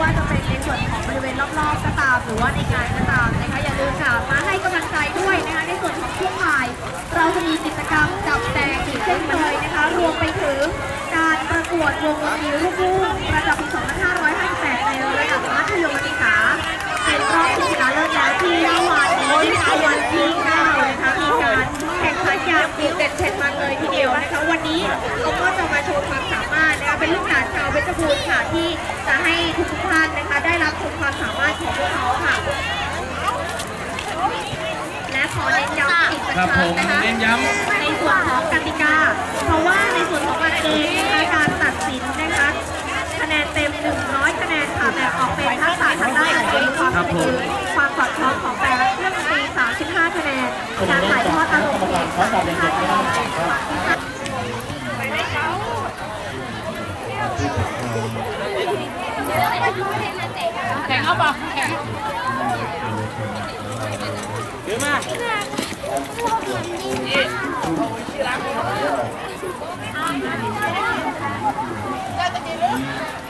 ว่าจะเป็นในส่วนของบริเวณรอบๆก็ตามหรือว่าในงานก็ตามนะคะอย่าลืมค่ะมาให้กำลังใจ ชาวเพชรบูรณ์ค่ะที่จะให้ทุกๆท่านนะคะ ได้รับชมความสามารถของพวกเขาค่ะ และขอเน้นย้ำอีกสักครับคผรั้งมนะคะเน้นย้ในส่วนของกติกา เพราะว่าในส่วนของหลักเกณฑ์นะคะการตัดสินนะคะคะแนนเต็ม 100 คะแนนค่ะแบ่งออกเป็นทักษะทางด้านการเรียนความครับผม ความสอดคล้องของแต่ละเครื่องดนตรี35 คะแนนการถ่ายทอดอารมณ์เพลง35คะแนน แข่งเอาเปล่าแข่งถือมา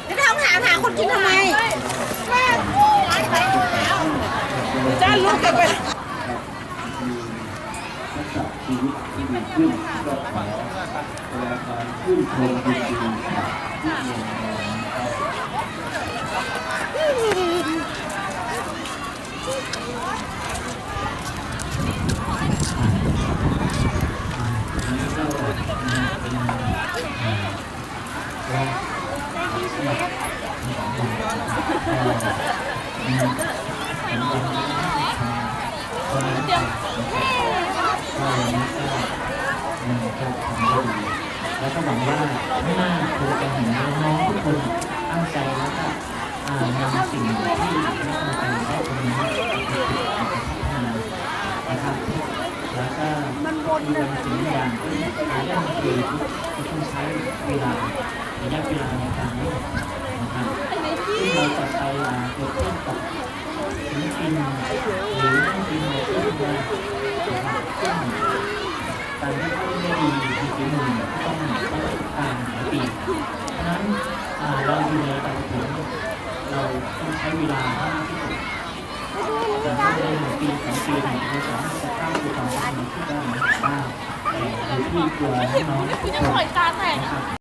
จะต้องถามหาคนกินทำไมจ้าลูกกันไปชีวิตที่ดีขึ้นก็ขอแสดงความชื่นชมยินดีกับทุกหน่วยงานนะครับ แล้วก็หวังว่าไม่น่าคงจะเห็นน้องทุกคนตั้งใจแล้วก็อ่านำสิ่งที่นักดนตรีได้ตรงนี้ไปพัฒนานะครับแล้วก็ มีบางสิ่งบางอย่างที่การเล่นดนตรีที่ต้องใช้เวลาระยะเวลาในการเล่นนะครับที่เราจะไปเกิดขึ้นกับศิลปินหรือนักดนในประเทศไทยนะครับซึ่งการที่เขาไม่ดีจริงๆหนึ่งต้องต้องการหลายปีฉะนั้นเราอยู่ในการถึงเราต้องใช้เวลามากที่สุดแต่ถ้าในหนึ่งปีสองปีเราสามารถจะเข้าสู่ความสำเร็จที่ได้ บ้างแต่อยู่ที่ตัวน้อยตาแตกอะ